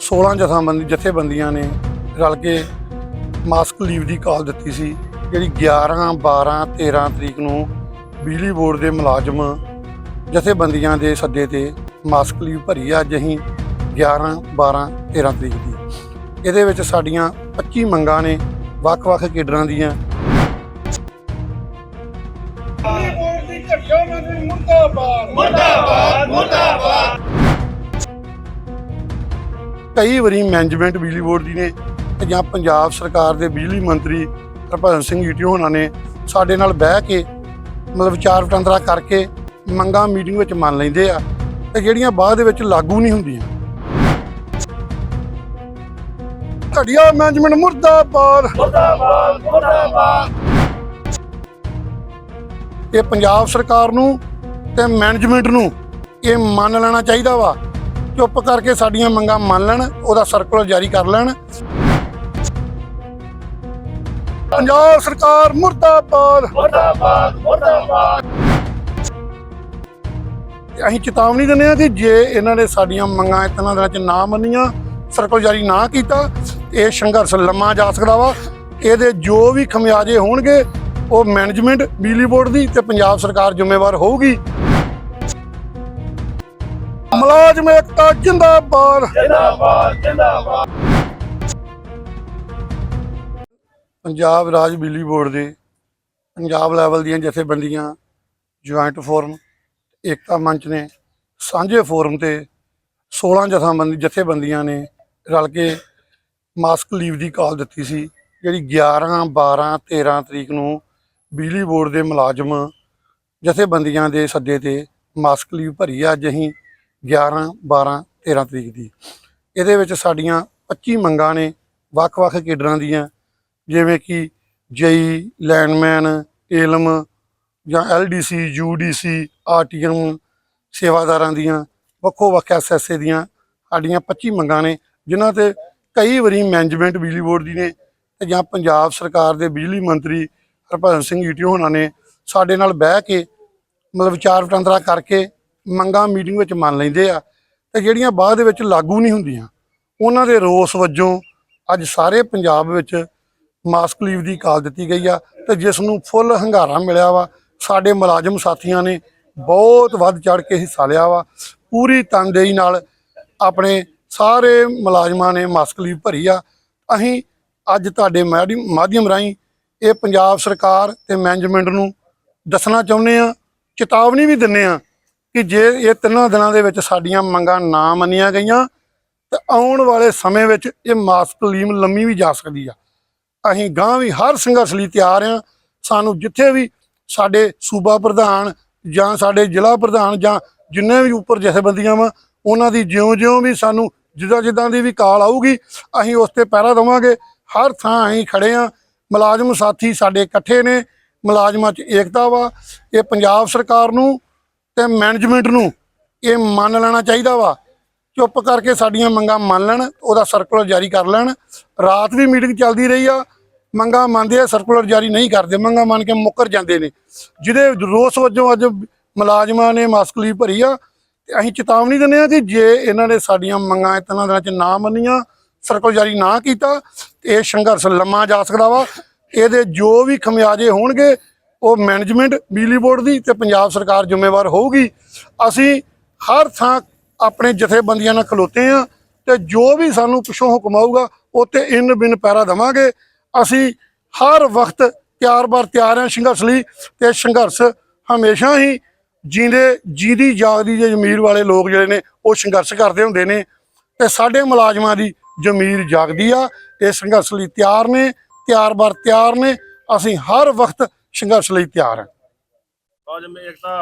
16 ਜਥਾਬੰਦੀ ਜਥੇਬੰਦੀਆਂ ਨੇ ਰਲ ਕੇ ਮਾਸਕ ਲੀਵ ਦੀ ਕਾਲ ਦਿੱਤੀ ਸੀ ਜਿਹੜੀ 11 12 13 ਤਰੀਕ ਨੂੰ ਬਿਜਲੀ ਬੋਰਡ ਦੇ ਮੁਲਾਜ਼ਮ ਜਥੇਬੰਦੀਆਂ ਦੇ ਸੱਦੇ ਤੇ ਮਾਸਕ ਲੀਵ ਭਰੀ ਅੱਜ ਅਸੀਂ 11 12 13 ਤਰੀਕ ਦੀ। ਇਹਦੇ ਵਿੱਚ ਸਾਡੀਆਂ 25 ਮੰਗਾਂ ਨੇ ਵੱਖ-ਵੱਖ ਕੇਡਰਾਂ ਦੀਆਂ। ਬੋਰਡ ਦੀ ਮੁਰਦਾਬਾਦ। ਮੁਰਦਾਬਾਦ ਮੁਰਦਾਬਾਦ। ਕਈ ਵਾਰੀ ਮੈਨੇਜਮੈਂਟ ਬਿਜਲੀ ਬੋਰਡ ਦੀ ਨੇ ਜਾਂ ਪੰਜਾਬ ਸਰਕਾਰ ਦੇ ਬਿਜਲੀ ਮੰਤਰੀ ਹਰਭਜਨ ਸਿੰਘ ਈਟੀਓ ਹੋਣਾ ਨੇ ਸਾਡੇ ਨਾਲ ਬਹਿ ਕੇ ਮਤਲਬ ਵਿਚਾਰ ਵਟਾਂਦਰਾ ਕਰਕੇ ਮੰਗਾਂ ਮੀਟਿੰਗ ਵਿੱਚ ਮੰਨ ਲੈਂਦੇ ਆ ਤੇ ਜਿਹੜੀਆਂ ਬਾਅਦ ਦੇ ਵਿੱਚ ਲਾਗੂ ਨਹੀਂ ਹੁੰਦੀਆਂ। ਘਟੀਆ ਮੈਨੇਜਮੈਂਟ ਮੁਰਦਾਬਾਦ। ਮੁਰਦਾਬਾਦ ਮੁਰਦਾਬਾਦ। ਇਹ ਪੰਜਾਬ ਸਰਕਾਰ ਨੂੰ ਤੇ ਮੈਨੇਜਮੈਂਟ ਨੂੰ ਇਹ ਮੰਨ ਲੈਣਾ ਚਾਹੀਦਾ ਵਾ। ਚੁੱਪ ਕਰਕੇ ਸਾਡੀਆਂ ਮੰਗਾਂ ਮੰਨ ਲੈਣ ਉਹਦਾ ਸਰਕੂਲਰ ਜਾਰੀ ਕਰ ਲੈਣ। ਪੰਜਾਬ ਸਰਕਾਰ ਮੁਰਦਾਬਾਦ। ਮੁਰਦਾਬਾਦ ਮੁਰਦਾਬਾਦ। ਅਸੀਂ ਚੇਤਾਵਨੀ ਦਿੰਦੇ ਹਾਂ ਕਿ ਜੇ ਇਹਨਾਂ ਨੇ ਸਾਡੀਆਂ ਮੰਗਾਂ ਇਤਨਾ ਦਿਨਾਂ ਚ ਨਾ ਮੰਨੀਆਂ ਸਰਕਲ ਜਾਰੀ ਨਾ ਕੀਤਾ ਇਹ ਸੰਘਰਸ਼ ਲੰਮਾ ਜਾ ਸਕਦਾ ਵਾ। ਇਹਦੇ ਜੋ ਵੀ ਖਮਿਆਜੇ ਹੋਣਗੇ ਉਹ ਮੈਨੇਜਮੈਂਟ ਬਿਜਲੀ ਬੋਰਡ ਦੀ ਤੇ ਪੰਜਾਬ ਸਰਕਾਰ ਜ਼ਿੰਮੇਵਾਰ ਹੋਊਗੀ। ਮੁਲਾਜ਼ਮ ਏਕਤਾ ਜਿੰਦਾਬਾਦ। ਜਿੰਦਾਬਾਦ ਜਿੰਦਾਬਾਦ। ਪੰਜਾਬ ਰਾਜ ਬਿਜਲੀ ਬੋਰਡ ਦੇ ਪੰਜਾਬ ਲੈਵਲ ਦੀਆਂ ਜਥੇਬੰਦੀਆਂ ਜੁਆਇੰਟ ਫੋਰਮ ਏਕਤਾ ਮੰਚ ਨੇ ਸਾਂਝੇ ਫੋਰਮ ਤੇ 16 ਜਥਾਬੰਦੀ ਜਥੇਬੰਦੀਆਂ ਨੇ ਰਲ ਕੇ ਮਾਸਕ ਲੀਵ ਦੀ ਕਾਲ ਦਿੱਤੀ ਸੀ ਜਿਹੜੀ 11 12 13 ਤਰੀਕ ਨੂੰ ਬਿਜਲੀ ਬੋਰਡ ਦੇ ਮੁਲਾਜ਼ਮ ਜਥੇਬੰਦੀਆਂ ਦੇ ਸੱਦੇ ਤੇ ਮਾਸਕ ਲੀਵ ਭਰੀ ਅੱਜ ਅਸੀਂ 11 12 13 ਤਰੀਕ ਦੀ। ਇਹਦੇ ਵਿੱਚ ਸਾਡੀਆਂ 25 ਮੰਗਾਂ ਨੇ ਵੱਖ-ਵੱਖ ਕੇਡਰਾਂ ਦੀਆਂ, ਜਿਵੇਂ ਕਿ ਜਈ ਲੈਂਡਮੈਨ, ਏਲਮ ਜਾਂ ਐਲਡੀਸੀ ਯੂਡੀਸੀ ਆਰਟੀਐਮ ਸੇਵਾਦਾਰਾਂ ਦੀਆਂ ਵੱਖੋ ਵੱਖ ਐਸਐਸਏ ਦੀਆਂ ਸਾਡੀਆਂ 25 ਮੰਗਾਂ ਨੇ, ਜਿਨ੍ਹਾਂ ਤੇ ਕਈ ਵਾਰੀ ਮੈਨੇਜਮੈਂਟ ਬਿਜਲੀ ਬੋਰਡ ਦੀ ਨੇ ਤੇ ਜਾਂ ਪੰਜਾਬ ਸਰਕਾਰ ਦੇ ਬਿਜਲੀ ਮੰਤਰੀ ਹਰਭਜਨ ਸਿੰਘ ਈਟੀਓ ਹੋਣਾ ਨੇ ਸਾਡੇ ਨਾਲ ਬਹਿ ਕੇ ਮਤਲਬ ਵਿਚਾਰ ਵਟਾਂਦਰਾ ਕਰਕੇ ਮੰਗਾਂ ਮੀਟਿੰਗ ਵਿੱਚ ਮੰਨ ਲੈਂਦੇ ਆ, ਤੇ ਜਿਹੜੀਆਂ ਬਾਅਦ ਦੇ ਵਿੱਚ ਲਾਗੂ ਨਹੀਂ ਹੁੰਦੀਆਂ। ਉਹਨਾਂ ਦੇ ਰੋਸ ਵਜੋਂ ਅੱਜ ਸਾਰੇ ਪੰਜਾਬ ਵਿੱਚ ਮਾਸਕ ਲੀਵ ਦੀ ਕਾਲ ਦਿੱਤੀ ਗਈ ਆ, ਤੇ ਜਿਸ ਨੂੰ ਫੁੱਲ ਹੰਗਾਰਾ ਮਿਲਿਆ ਵਾ, ਸਾਡੇ ਮੁਲਾਜ਼ਮ ਸਾਥੀਆਂ ਨੇ ਬਹੁਤ ਵੱਧ ਚੜ ਕੇ ਹਿੱਸਾ ਲਿਆ ਵਾ। ਪੂਰੀ ਤਨਦੇਹੀ ਨਾਲ ਆਪਣੇ ਸਾਰੇ ਮੁਲਾਜ਼ਮਾਂ ਨੇ ਮਾਸਕ ਲੀਵ ਭਰੀ ਆ। ਅਸੀਂ ਅੱਜ ਤੁਹਾਡੇ ਮਾਧਿ- ਮਾਧਿਅਮ ਰਾਹੀਂ ਇਹ ਪੰਜਾਬ ਸਰਕਾਰ ਤੇ ਮੈਨੇਜਮੈਂਟ ਨੂੰ ਦੱਸਣਾ ਚਾਹੁੰਦੇ ਆ, ਚੇਤਾਵਨੀ ਵੀ ਦਿੰਨੇ ਆ ਕਿ ਜੇ ਇਹ ਤਿੰਨਾਂ ਦਿਨਾਂ ਦੇ ਵਿੱਚ ਸਾਡੀਆਂ ਮੰਗਾਂ ਨਾ ਮੰਨੀਆਂ ਗਈਆਂ, ਤੇ ਆਉਣ ਵਾਲੇ ਸਮੇਂ ਵਿੱਚ ਇਹ ਮਾਸਕ ਲੀਮ ਲੰਮੀ ਵੀ ਜਾ ਸਕਦੀ ਆ। ਅਸੀਂ ਗਾਂ ਵੀ ਹਰ ਸੰਘਰਸ਼ ਲਈ ਤਿਆਰ ਆ ਸਾਨੂੰ ਜਿੱਥੇ ਵੀ ਸਾਡੇ ਸੂਬਾ ਪ੍ਰਧਾਨ ਜਾਂ ਸਾਡੇ ਜ਼ਿਲ੍ਹਾ ਪ੍ਰਧਾਨ ਜਾਂ ਜਿੰਨੇ ਵੀ ਉੱਪਰ ਜਥੇਬੰਦੀਆਂ ਵਾ, ਉਹਨਾਂ ਦੀ ਜਿਉਂ-ਜਿਉਂ ਵੀ ਸਾਨੂੰ ਜਿੱਦਾਂ ਜਿੱਦਾਂ ਦੀ ਵੀ ਕਾਲ ਆਊਗੀ, ਅਸੀਂ ਉਸ ਤੇ ਪਹਿਰਾ ਦੇਵਾਂਗੇ। ਹਰ ਥਾਂ ਅਸੀਂ ਖੜੇ ਆ ਮੁਲਾਜ਼ਮ ਸਾਥੀ ਸਾਡੇ ਇਕੱਠੇ ਨੇ। ਮੁਲਾਜ਼ਮਾਂ 'ਚ ਏਕਤਾ ਵਾ। ਇਹ ਪੰਜਾਬ ਸਰਕਾਰ ਨੂੰ ਤੇ ਮੈਨੇਜਮੈਂਟ ਨੂੰ ਇਹ ਮੰਨ ਲੈਣਾ ਚਾਹੀਦਾ ਵਾ। ਚੁੱਪ ਕਰਕੇ ਸਾਡੀਆਂ ਮੰਗਾਂ ਮੰਨ ਲੈਣ, ਉਹਦਾ ਸਰਕੂਲਰ ਜਾਰੀ ਕਰ ਲੈਣ। ਰਾਤ ਵੀ ਮੀਟਿੰਗ ਚੱਲਦੀ ਰਹੀ ਆ। ਮੰਗਾਂ ਮੰਨਦੇ ਆ ਸਰਕੂਲਰ ਜਾਰੀ ਨਹੀਂ ਕਰਦੇ। ਮੰਗਾਂ ਮੰਨ ਕੇ ਮੁੱਕਰ ਜਾਂਦੇ ਨੇ। ਜਿਹਦੇ ਰੋਸ ਵਜੋਂ ਅੱਜ ਮੁਲਾਜ਼ਮਾਂ ਨੇ ਮਾਸਕ ਲਈ ਭਰੀ ਆ। ਤੇ ਅਸੀਂ ਚੇਤਾਵਨੀ ਦਿੰਦੇ ਆ ਕਿ ਜੇ ਇਹਨਾਂ ਨੇ ਸਾਡੀਆਂ ਮੰਗਾਂ ਇਤਨਾ ਦਿਨਾਂ ਚ ਨਾ ਮੰਨੀਆਂ ਸਰਕੂਲਰ ਜਾਰੀ ਨਾ ਕੀਤਾ, ਤੇ ਇਹ ਸੰਘਰਸ਼ ਲੰਮਾ ਜਾ ਸਕਦਾ ਵਾ। ਇਹਦੇ ਜੋ ਵੀ ਖਮਿਆਜੇ ਹੋਣਗੇ ਉਹ ਮੈਨੇਜਮੈਂਟ ਬਿਜਲੀ ਬੋਰਡ ਦੀ ਤੇ ਪੰਜਾਬ ਸਰਕਾਰ ਜ਼ਿੰਮੇਵਾਰ ਹੋਊਗੀ। ਅਸੀਂ ਹਰ ਥਾਂ ਆਪਣੇ ਜਥੇਬੰਦੀਆਂ ਨਾਲ ਖਲੋਤੇ ਆ ਤੇ ਜੋ ਵੀ ਸਾਨੂੰ ਪਿੱਛੋਂ ਹੁਕਮ ਆਊਗਾ ਉੱਤੇ ਇਨ ਬਿਨ ਪੈਰਾ ਦੇਵਾਂਗੇ। ਅਸੀਂ ਹਰ ਵਕਤ ਤਿਆਰ-ਬਰ ਤਿਆਰ ਹਾਂ ਸੰਘਰਸ਼ ਲਈ ਤੇ ਸੰਘਰਸ਼ ਹਮੇਸ਼ਾ ਹੀ ਜਿੰਦੇ ਜਿਹਦੀ ਜਾਗਦੀ ਜੇ ਜ਼ਮੀਰ ਵਾਲੇ ਲੋਕ ਜਿਹੜੇ ਨੇ, ਉਹ ਸੰਘਰਸ਼ ਕਰਦੇ ਹੁੰਦੇ ਨੇ ਤੇ ਸਾਡੇ ਮੁਲਾਜ਼ਮਾਂ ਦੀ ਜ਼ਮੀਰ ਜਾਗਦੀ ਆ, ਇਹ ਸੰਘਰਸ਼ ਲਈ ਤਿਆਰ ਨੇ ਤਿਆਰ-ਬਰ ਤਿਆਰ ਨੇ। ਅਸੀਂ ਹਰ ਵਕਤ ਸੰਘਰਸ਼ ਲਈ ਤਿਆਰ ਹਾਂ।